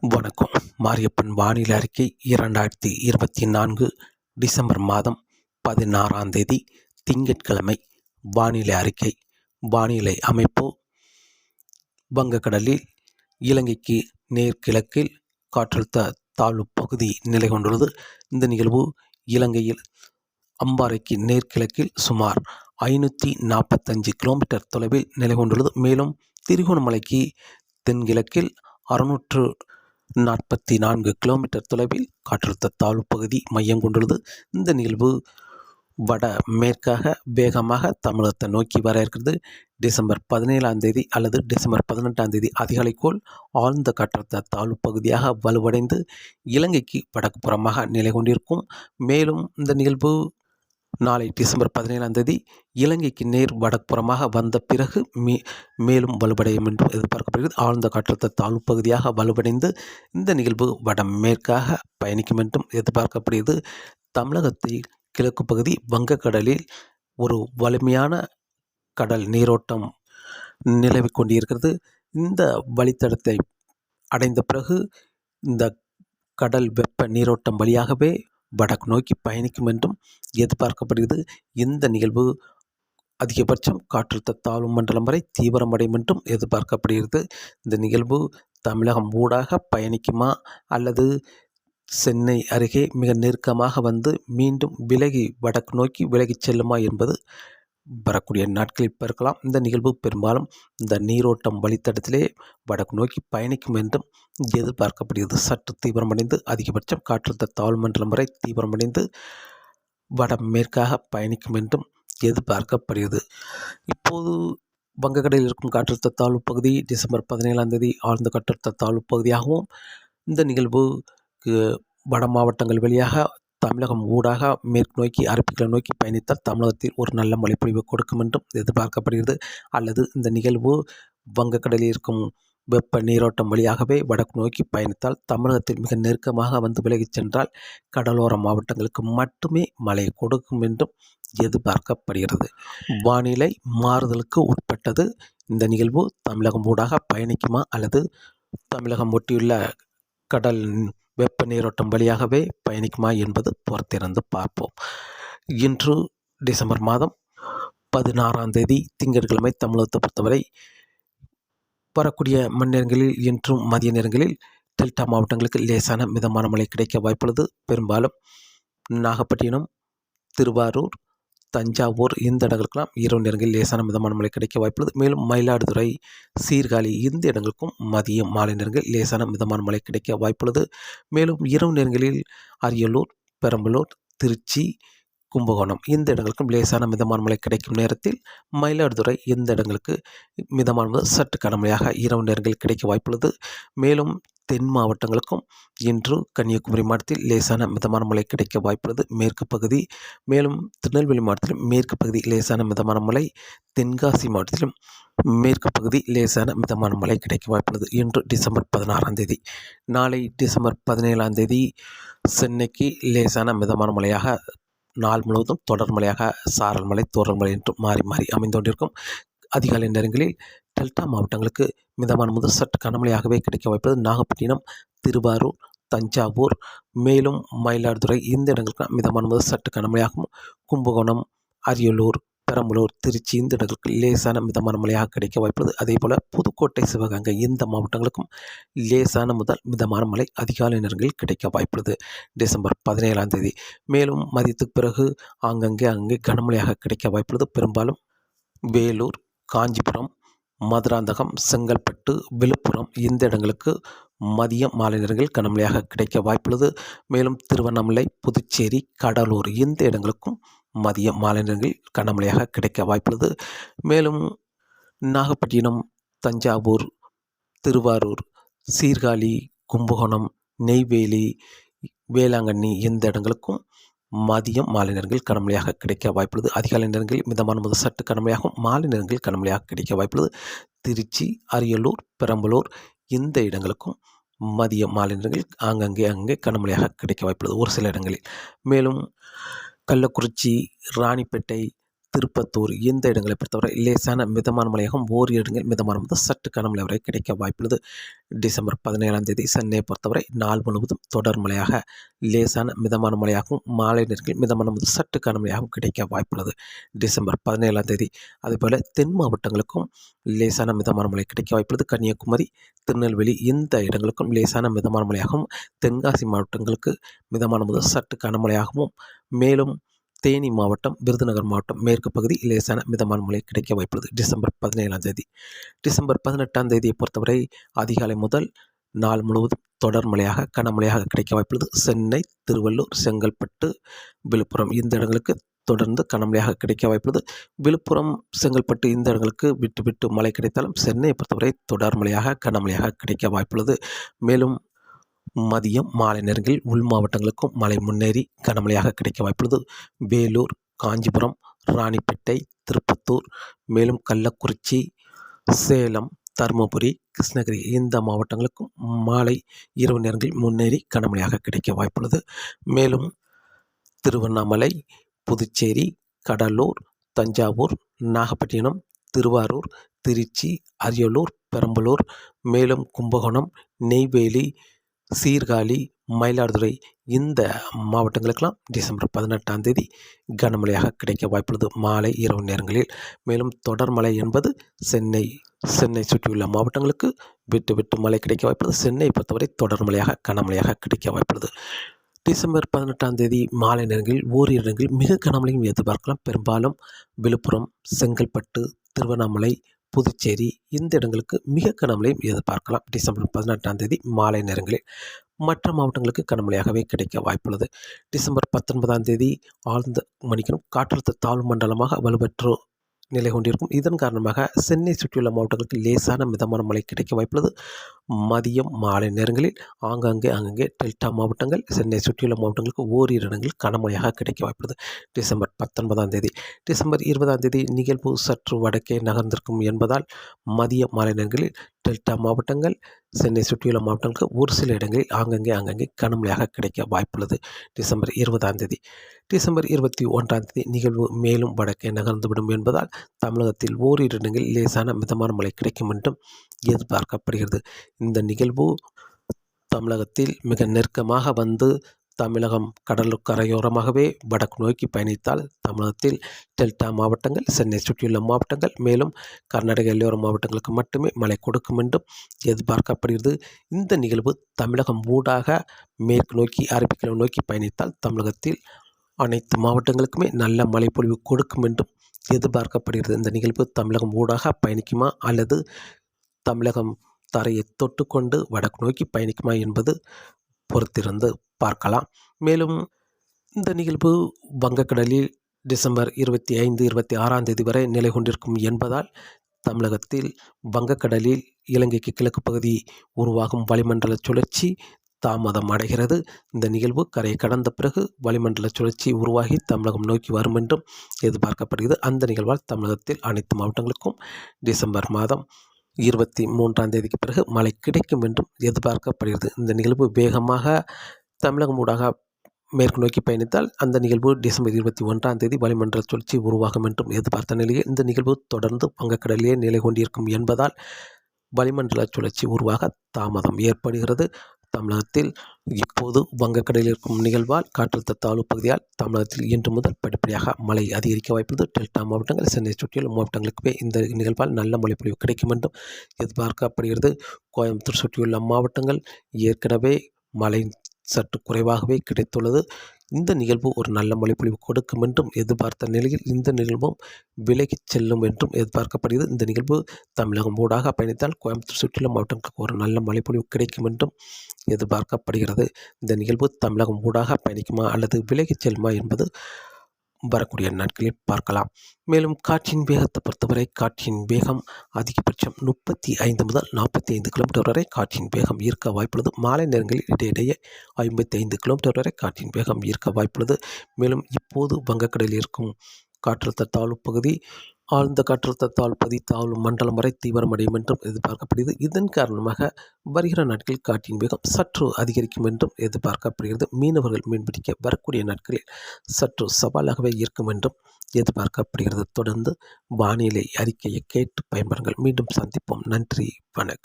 வணக்கம். மாரியப்பன் வானிலை அறிக்கை இரண்டாயிரத்தி இருபத்தி நான்கு டிசம்பர் மாதம் பதினாறாம் தேதி திங்கட்கிழமை. வானிலை அறிக்கை. வானிலை அமைப்பு. வங்கக்கடலில் இலங்கைக்கு நேர்கிழக்கில் காற்றழுத்த தாழ்வு பகுதி நிலை கொண்டுள்ளது. இந்த நிகழ்வு இலங்கையில் அம்பாறைக்கு நேர்கிழக்கில் சுமார் ஐநூற்றி நாற்பத்தஞ்சு கிலோமீட்டர் தொலைவில் நிலை கொண்டுள்ளது. மேலும் திருகோணமலைக்கு தென்கிழக்கில் அறுநூற்று நாற்பத்தி நான்கு கிலோமீட்டர் தொலைவில் காற்றழுத்த தாழ்வு பகுதி மையம் கொண்டுள்ளது. இந்த நிகழ்வு வட மேற்காக வேகமாக தமிழகத்தை நோக்கி வர இருக்கிறது. டிசம்பர் பதினேழாம் தேதி அல்லது டிசம்பர் பதினெட்டாம் தேதி அதிகாலைக்குள் ஆழ்ந்த காற்றழுத்த தாழ்வு பகுதியாக வலுவடைந்து இலங்கைக்கு வடக்கு புறமாக நிலை கொண்டிருக்கும். மேலும் இந்த நிகழ்வு நாளை டிசம்பர் பதினேழாம் தேதி இலங்கைக்கு நேர் வடப்புறமாக வந்த பிறகு மே மேலும் வலுவடையும் என்று எதிர்பார்க்கப்படுகிறது. ஆழ்ந்த காற்றழுத்த தாழ்வு பகுதியாக வலுவடைந்து இந்த நிகழ்வு வடமேற்காக பயணிக்கும் என்றும் எதிர்பார்க்கப்படுகிறது. தமிழகத்தில் கிழக்கு பகுதி வங்கக்கடலில் ஒரு வலிமையான கடல் நீரோட்டம் நிலவி கொண்டிருக்கிறது. இந்த வழித்தடத்தை அடைந்த பிறகு இந்த கடல் வெப்ப நீரோட்டம் வழியாகவே வடக்கு நோக்கி பயணிக்கும் என்றும் எதிர்பார்க்கப்படுகிறது. இந்த நிகழ்வு அதிகபட்சம் காற்றழுத்த தாழ்வு மண்டலம் வரை தீவிரமடையும் என்றும் எதிர்பார்க்கப்படுகிறது. இந்த நிகழ்வு தமிழகம் ஊடாக பயணிக்குமா அல்லது சென்னை அருகே மிக நெருக்கமாக வந்து மீண்டும் விலகி வடக்கு நோக்கி விலகிச் செல்லுமா என்பது வரக்கூடிய நாட்களில் இருக்கலாம் இந்த நிகழ்வு பெரும்பாலும் இந்த நீரோட்டம் வழித்தடத்திலே வடக்கு நோக்கி பயணிக்கும் என்றும் எதிர்பார்க்கப்படுகிறது. சற்று தீவிரமடைந்து அதிகபட்சம் காற்றழுத்த தாழ்வு மண்டலம் வரை தீவிரமடைந்து வடமேற்காக பயணிக்கும் என்றும் எதிர்பார்க்கப்படுகிறது. இப்போது வங்கக்கடலில் இருக்கும் காற்றழுத்த தாழ்வு பகுதி டிசம்பர் பதினேழாம் தேதி ஆழ்ந்த காற்றழுத்த தாழ்வு பகுதியாகவும் இந்த நிகழ்வு வட மாவட்டங்கள் வழியாக தமிழகம் ஊடாக மேற்கு நோக்கி அரபிக்கடல் நோக்கி பயணித்தால் தமிழகத்தில் ஒரு நல்ல மழைப்பொழிவு கொடுக்கும் என்றும் எதிர்பார்க்கப்படுகிறது. அல்லது இந்த நிகழ்வு வங்கக்கடலில் இருக்கும் வெப்ப நீரோட்டம் வழியாகவே வடக்கு நோக்கி பயணித்தால் தமிழகத்தில் மிக நெருக்கமாக வந்து விலகிச் சென்றால் கடலோர மாவட்டங்களுக்கு மட்டுமே மழை கொடுக்கும் என்றும் எதிர்பார்க்கப்படுகிறது. வானிலை மாறுதலுக்கு உட்பட்டது. இந்த நிகழ்வு தமிழகம் ஊடாக பயணிக்குமா அல்லது தமிழகம் ஒட்டியுள்ள கடல் வெப்ப நீரோட்டம் வழியாகவே பயணிக்குமா என்பது பொறுத்திருந்து பார்ப்போம். இன்று டிசம்பர் மாதம் பதினாறாம் தேதி திங்கட்கிழமை தமிழகத்தை பொறுத்தவரை வரக்கூடிய மணி நேரங்களில் இன்றும் மதிய நேரங்களில் டெல்டா மாவட்டங்களுக்கு லேசான மிதமான மழை கிடைக்க வாய்ப்புள்ளது. பெரும்பாலும் நாகப்பட்டினம் திருவாரூர் தஞ்சாவூர் இந்த இடங்களுக்கெல்லாம் இரவு நேரங்களில் லேசான மிதமான மழை கிடைக்க வாய்ப்புள்ளது. மேலும் மயிலாடுதுறை சீர்காழி இந்த இடங்களுக்கும் மதியம் மாலை நேரங்களில் லேசான மிதமான மழை கிடைக்க வாய்ப்புள்ளது. மேலும் இரவு நேரங்களில் அரியலூர் பெரம்பலூர் திருச்சி கும்பகோணம் இந்த இடங்களுக்கும் லேசான மிதமான மழை கிடைக்கும் நேரத்தில் மயிலாடுதுறை இந்த இடங்களுக்கு மிதமான சற்று கனமழையாக இரவு நேரங்களில் கிடைக்க வாய்ப்புள்ளது. மேலும் தென் மாவட்டங்களுக்கும் இன்று கன்னியாகுமரி மாவட்டத்தில் லேசான மிதமான மழை கிடைக்க வாய்ப்புள்ளது. மேற்கு பகுதி மேலும் திருநெல்வேலி மாவட்டத்திலும் மேற்கு பகுதி லேசான மிதமான மழை தென்காசி மாவட்டத்திலும் மேற்கு பகுதி லேசான மிதமான மழை கிடைக்க வாய்ப்புள்ளது. இன்று டிசம்பர் பதினாறாம் தேதி நாளை டிசம்பர் பதினேழாம் தேதி சென்னைக்கு லேசான மிதமான மழையாக நாள் முழுவதும் தொடர் மழையாக சாரல் மலை தோரல் மலை என்று மாறி மாறி அமைந்து கொண்டிருக்கும் அதிகாலை நேரங்களில் டெல்டா மாவட்டங்களுக்கு மிதமான முதல் சற்று கனமழையாகவே கிடைக்க வாய்ப்பது நாகப்பட்டினம் திருவாரூர் தஞ்சாவூர் மேலும் மயிலாடுதுறை இந்த இடங்களுக்கு மிதமான முதல் சற்று கனமழையாகவும் கும்பகோணம் அரியலூர் பெரம்பலூர் திருச்சி இந்த இடங்களுக்கு லேசான மிதமான மழையாக கிடைக்க வாய்ப்புள்ளது. அதே போல் புதுக்கோட்டை சிவகங்கை இந்த மாவட்டங்களுக்கும் லேசான முதல் மிதமான மழை அதிகாலை நேரங்களில் கிடைக்க வாய்ப்புள்ளது. டிசம்பர் பதினேழாம் தேதி. மேலும் மதியத்துக்கு பிறகு ஆங்கங்கே அங்கே கனமழையாக கிடைக்க வாய்ப்புள்ளது. பெரும்பாலும் வேலூர் காஞ்சிபுரம் மதுராந்தகம் செங்கல்பட்டு விழுப்புரம் இந்த இடங்களுக்கு மதியம் மாலை நேரங்கள் கனமழையாக கிடைக்க வாய்ப்புள்ளது. மேலும் திருவண்ணாமலை புதுச்சேரி கடலூர் இந்த இடங்களுக்கும் மதியம் மாலை நேரங்களில் கனமழையாக கிடைக்க வாய்ப்புள்ளது. மேலும் நாகப்பட்டினம் தஞ்சாவூர் திருவாரூர் சீர்காழி கும்பகோணம் நெய்வேலி வேளாங்கண்ணி இந்த இடங்களுக்கும் மதியம் மாலை நேரங்களில் கனமழையாக கிடைக்க வாய்ப்புள்ளது. அதிகாலை நேரங்களில் மிதமான முதல் சற்று கனமழையாகும் மாலை நேரங்களில் கனமழையாக கிடைக்க வாய்ப்புள்ளது. திருச்சி அரியலூர் பெரம்பலூர் இந்த இடங்களுக்கும் மதிய மாலை நேரங்களில் ஆங்கங்கே அங்கே கனமழையாக கிடைக்க வாய்ப்புள்ளது. ஒரு சில இடங்களில். மேலும் கள்ளக்குறிச்சி ராணிப்பேட்டை திருப்பத்தூர் இந்த இடங்களை பொறுத்தவரை லேசான மிதமான மலையாகவும் ஓர் இடங்கள் மிதமான முதல் சற்று கனமழை வரை கிடைக்க வாய்ப்புள்ளது. டிசம்பர் பதினேழாம் தேதி சென்னையை பொறுத்தவரை நாள் முழுவதும் தொடர் மழையாக லேசான மிதமான மழையாகவும் மாலை நேரங்கள் மிதமான முதல் சற்று கனமழையாகவும் கிடைக்க வாய்ப்புள்ளது. டிசம்பர் பதினேழாம் தேதி அதேபோல் தென் மாவட்டங்களுக்கும் லேசான மிதமான மழை கிடைக்க வாய்ப்புள்ளது. கன்னியாகுமரி திருநெல்வேலி இந்த இடங்களுக்கும் லேசான மிதமான மழையாகவும் தென்காசி மாவட்டங்களுக்கு மிதமான முதல் சற்று கனமழையாகவும் மேலும் தேனி மாவட்டம் விருதுநகர் மாவட்டம் மேற்கு பகுதி லேசான மிதமான மழை கிடைக்க வாய்ப்புள்ளது. டிசம்பர் பதினேழாம் தேதி. டிசம்பர் பதினெட்டாம் தேதியை பொறுத்தவரை அதிகாலை முதல் நாள் முழுவதும் தொடர் மழையாக கனமழையாக கிடைக்க வாய்ப்புள்ளது. சென்னை திருவள்ளூர் செங்கல்பட்டு விழுப்புரம் இந்த இடங்களுக்கு தொடர்ந்து கனமழையாக கிடைக்க வாய்ப்புள்ளது. விழுப்புரம் செங்கல்பட்டு இந்த இடங்களுக்கு விட்டு விட்டு மழை கிடைத்தாலும் சென்னையை பொறுத்தவரை தொடர் மழையாக கனமழையாக கிடைக்க வாய்ப்புள்ளது. மேலும் மதியம் மாலை நேரங்களில் உள் மாவட்டங்களுக்கும் மழை முன்னேறி கனமழையாக கிடைக்க வாய்ப்புள்ளது. வேலூர் காஞ்சிபுரம் ராணிப்பேட்டை திருப்பத்தூர் மேலும் கள்ளக்குறிச்சி சேலம் தருமபுரி கிருஷ்ணகிரி இந்த மாவட்டங்களுக்கும் மாலை இரவு நேரங்களில் முன்னேறி கனமழையாக கிடைக்க வாய்ப்புள்ளது. மேலும் திருவண்ணாமலை புதுச்சேரி கடலூர் தஞ்சாவூர் நாகப்பட்டினம் திருவாரூர் திருச்சி அரியலூர் பெரம்பலூர் மேலும் கும்பகோணம் நெய்வேலி சீர்காழி மயிலாடுதுறை இந்த மாவட்டங்களுக்கெல்லாம் டிசம்பர் பதினெட்டாம் தேதி கனமழையாக கிடைக்க வாய்ப்புள்ளது. மாலை இரவு நேரங்களில். மேலும் தொடர் மழை என்பது சென்னை சென்னை சுற்றியுள்ள மாவட்டங்களுக்கு விட்டு விட்டு மழை கிடைக்க வாய்ப்புள்ளது. சென்னை பொறுத்தவரை தொடர் மழையாக கனமழையாக கிடைக்க வாய்ப்புள்ளது. டிசம்பர் பதினெட்டாம் தேதி மாலை நேரங்களில் ஓரிரு இடங்களில் மிக கனமழையும் எதிர்பார்க்கலாம். பெரும்பாலும் விழுப்புரம் செங்கல்பட்டு திருவண்ணாமலை புதுச்சேரி இந்த இடங்களுக்கு மிக கனமழையும் எதிர்பார்க்கலாம். டிசம்பர் பதினெட்டாம் தேதி மாலை நேரங்களில் மற்ற மாவட்டங்களுக்கு கனமழையாகவே கிடைக்க வாய்ப்புள்ளது. டிசம்பர் பத்தொன்பதாம் தேதி ஆழ்ந்த மணிக்கணும் காற்றழுத்த தாழ்வு மண்டலமாக வலுப்பெற்று நிலை கொண்டிருக்கும். இதன் காரணமாக சென்னை சுற்றியுள்ள மாவட்டங்களுக்கு லேசான மிதமான மழை கிடைக்க வாய்ப்புள்ளது. மதியம் மாலை நேரங்களில் ஆங்காங்கே அங்கங்கே டெல்டா மாவட்டங்கள் சென்னை சுற்றியுள்ள மாவட்டங்களுக்கு ஓரிரு இடங்களில் கனமழையாக கிடைக்க வாய்ப்புள்ளது. டிசம்பர் பத்தொன்பதாம் தேதி டிசம்பர் இருபதாம் தேதி நிகழ்வு சற்று வடக்கே நகர்ந்திருக்கும் என்பதால் மதிய மாலை நேரங்களில் டெல்டா மாவட்டங்கள் சென்னை சுற்றியுள்ள மாவட்டங்களுக்கு ஒரு சில இடங்களில் ஆங்கங்கே அங்கங்கே கனமழையாக கிடைக்க வாய்ப்புள்ளது. டிசம்பர் இருபதாம் தேதி டிசம்பர் இருபத்தி ஒன்றாம் தேதி நிகழ்வு மேலும் வடக்கே நகர்ந்துவிடும் என்பதால் தமிழகத்தில் ஓரிரு இடங்களில் லேசான மிதமான மழை கிடைக்கும் என்றும் எதிர்பார்க்கப்படுகிறது. இந்த நிகழ்வு தமிழகத்தில் மிக நெருக்கமாக வந்து தமிழகம் கடற்கரையோரமாகவே வடக்கு நோக்கி பயணித்தால் தமிழகத்தில் டெல்டா மாவட்டங்கள் சென்னை சுற்றியுள்ள மாவட்டங்கள் மேலும் கர்நாடக எல்லையோர மாவட்டங்களுக்கு மட்டுமே மழை கொடுக்கும் என்றும் எதிர்பார்க்கப்படுகிறது. இந்த நிகழ்வு தமிழகம் ஊடாக மேற்கு நோக்கி அரபிக்கடல் நோக்கி பயணித்தால் தமிழகத்தில் அனைத்து மாவட்டங்களுக்குமே நல்ல மழைப்பொழிவு கொடுக்கும் என்றும் எதிர்பார்க்கப்படுகிறது. இந்த நிகழ்வு தமிழகம் ஊடாக பயணிக்குமா அல்லது தமிழகம் தரையை தொட்டுக்கொண்டு வடக்கு நோக்கி பயணிக்குமா என்பது பொறுத்திருந்து பார்க்கலாம். மேலும் இந்த நிகழ்வு வங்கக்கடலில் டிசம்பர் இருபத்தி ஐந்து இருபத்தி ஆறாம் தேதி வரை நிலை கொண்டிருக்கும் என்பதால் தமிழகத்தில் வங்கக்கடலில் இலங்கைக்கு கிழக்கு பகுதி உருவாகும் வளிமண்டல சுழற்சி தாமதம் அடைகிறது. இந்த நிகழ்வு கரையை கடந்த பிறகு வளிமண்டல சுழற்சி உருவாகி தமிழகம் நோக்கி வரும் என்றும் எதிர்பார்க்கப்படுகிறது. அந்த நிகழ்வால் தமிழகத்தில் அனைத்து மாவட்டங்களுக்கும் டிசம்பர் மாதம் இருபத்தி மூன்றாம் தேதிக்கு பிறகு மழை கிடைக்கும் என்றும் எதிர்பார்க்கப்படுகிறது. இந்த நிகழ்வு வேகமாக தமிழகம் ஊடாக மேற்கு நோக்கி பயணித்தால் அந்த நிகழ்வு டிசம்பர் இருபத்தி ஒன்றாம் தேதி வளிமண்டல சுழற்சி உருவாகும் என்றும் எதிர்பார்த்த நிலையில் இந்த நிகழ்வு தொடர்ந்து வங்கக்கடலிலே நிலை கொண்டிருக்கும் என்பதால் வளிமண்டல சுழற்சி உருவாக தாமதம் ஏற்படுகிறது. தமிழகத்தில் இப்போது வங்கக்கடலில் இருக்கும் நிகழ்வால் காற்றழுத்த தாழ்வு பகுதியால் தமிழகத்தில் இன்று முதல் படிப்படியாக மழை அதிகரிக்க வாய்ப்புள்ளது. டெல்டா மாவட்டங்கள் சென்னை சுற்றியுள்ள மாவட்டங்களுக்குமே இந்த நிகழ்வால் நல்ல மழை பொழிவு கிடைக்கும் என்றும் எதிர்பார்க்கப்படுகிறது. கோயம்புத்தூர் சுற்றியுள்ள மாவட்டங்கள் ஏற்கனவே மழை சற்று குறைவாகவே கிடைத்துள்ளது. இந்த நிகழ்வு ஒரு நல்ல மொழிப்பொழிவு கொடுக்கும் என்றும் எதிர்பார்த்த நிலையில் இந்த நிகழ்வும் விலகிச் செல்லும் என்றும் எதிர்பார்க்கப்படுகிறது. இந்த நிகழ்வு தமிழகம் ஊடாக பயணித்தால் கோயம்புத்தூர் சுற்றியுள்ள மாவட்டங்களுக்கு ஒரு நல்ல மழைப்பொழிவு கிடைக்கும் என்றும் எதிர்பார்க்கப்படுகிறது. இந்த நிகழ்வு தமிழகம் ஊடாக பயணிக்குமா அல்லது விலகிச் செல்லுமா என்பது வரக்கூடிய நாட்களில் பார்க்கலாம். மேலும் காற்றின் வேகத்தை பொறுத்தவரை காற்றின் வேகம் அதிகபட்சம் முப்பத்தி ஐந்து முதல் நாற்பத்தி ஐந்து கிலோமீட்டர் வரை காற்றின் வேகம் ஈர்க்க வாய்ப்புள்ளது. மாலை நேரங்களில் இடையிடையே ஐம்பத்தி ஐந்து கிலோமீட்டர் வரை காற்றின் வேகம் ஈர்க்க வாய்ப்புள்ளது. மேலும் இப்போது வங்கக்கடலில் இருக்கும் காற்றழுத்த தாழ்வு பகுதி ஆழ்ந்த காற்றழுத்தத்தால் தாழ்பதி தாழ்வு மண்டலம் வரை தீவிரமடையும் என்றும் எதிர்பார்க்கப்படுகிறது. இதன் காரணமாக வருகிற நாட்களில் காற்றின் வேகம் சற்று அதிகரிக்கும் என்றும் எதிர்பார்க்கப்படுகிறது. மீனவர்கள் மீன்பிடிக்க வரக்கூடிய நாட்களில் சற்று சவாலாகவே இருக்கும் என்றும் எதிர்பார்க்கப்படுகிறது. தொடர்ந்து வானிலை அறிக்கையை கேட்டு பயன்பெறுங்கள் மீண்டும் சந்திப்போம். நன்றி. வணக்கம்.